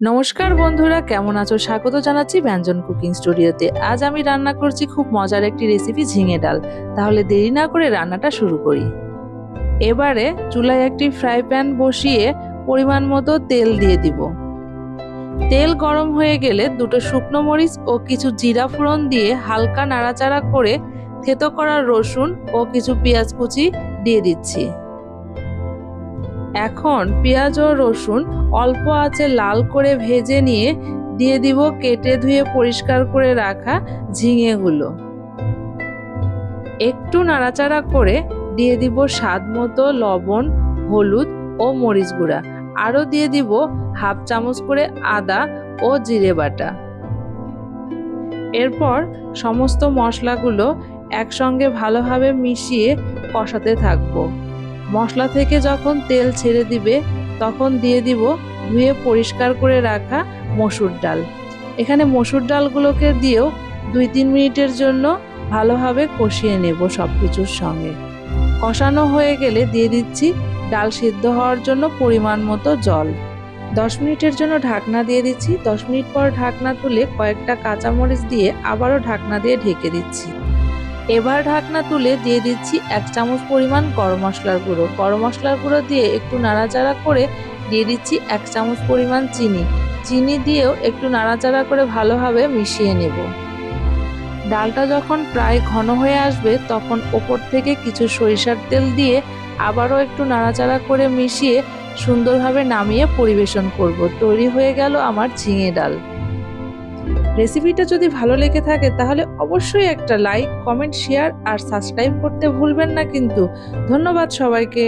নমস্কার বন্ধুরা, কেমন আছো? স্বাগত জানাচ্ছি ব্যঞ্জন কুকিং স্টুডিওতে। আজ আমি রান্না করছি খুব মজার একটি রেসিপি, ঝিঙে ডাল। তাহলে দেরি না করে রান্নাটা শুরু করি। এবারে চুলায় একটি ফ্রাই প্যান বসিয়ে পরিমাণ মতো তেল দিয়ে দিব। তেল গরম হয়ে গেলে দুটো শুকনো মরিচ ও কিছু জিরা ফোড়ন দিয়ে হালকা নাড়াচাড়া করে থেতো করা রসুন ও কিছু পেঁয়াজ কুচি দিয়ে দিচ্ছি। এখন পেঁয়াজ ও রসুন অল্প আঁচে লাল করে ভেজে নিয়ে দিয়ে দিব কেটে ধুয়ে পরিষ্কার করে রাখা ঝিঙেগুলো। একটু নাড়াচাড়া করে দিয়ে দিব স্বাদ মতো লবণ, হলুদ ও মরিচ গুঁড়া। আরও দিয়ে দিব হাফ চামচ করে আদা ও জিরে বাটা। এরপর সমস্ত মশলাগুলো একসঙ্গে ভালোভাবে মিশিয়ে কষাতে থাকব। মশলা থেকে যখন তেল ছেড়ে দিবে, তখন দিয়ে দিব ধুয়ে পরিষ্কার করে রাখা মসুর ডাল। এখানে মসুর ডালগুলোকে দিয়েও দুই তিন মিনিটের জন্য ভালোভাবে কষিয়ে নেব সব কিছুর সঙ্গে। কষানো হয়ে গেলে দিয়ে দিচ্ছি ডাল সিদ্ধ হওয়ার জন্য পরিমাণ মতো জল। দশ মিনিটের জন্য ঢাকনা দিয়ে দিচ্ছি। দশ মিনিট পর ঢাকনা তুলে কয়েকটা কাঁচামরিচ দিয়ে আবারও ঢাকনা দিয়ে ঢেকে দিচ্ছি। এবার ঢাকনা তুলে দিয়ে দিচ্ছি এক চামচ পরিমাণ গরম মশলার গুঁড়ো। গরম মশলার গুঁড়ো দিয়ে একটু নাড়াচাড়া করে দিয়ে দিচ্ছি এক চামচ পরিমাণ চিনি। চিনি দিয়েও একটু নাড়াচাড়া করে ভালোভাবে মিশিয়ে নেব। ডালটা যখন প্রায় ঘন হয়ে আসবে, তখন ওপর থেকে কিছু সরিষার তেল দিয়ে আবারও একটু নাড়াচাড়া করে মিশিয়ে সুন্দরভাবে নামিয়ে পরিবেশন করব। তৈরি হয়ে গেল আমার ঝিঙে ডাল। রেসিপিটা যদি ভালো লেগে থাকে, তাহলে অবশ্যই একটা লাইক কমেন্ট শেয়ার আর সাবস্ক্রাইব করতে ভুলবেন না কিন্তু। ধন্যবাদ সবাইকে।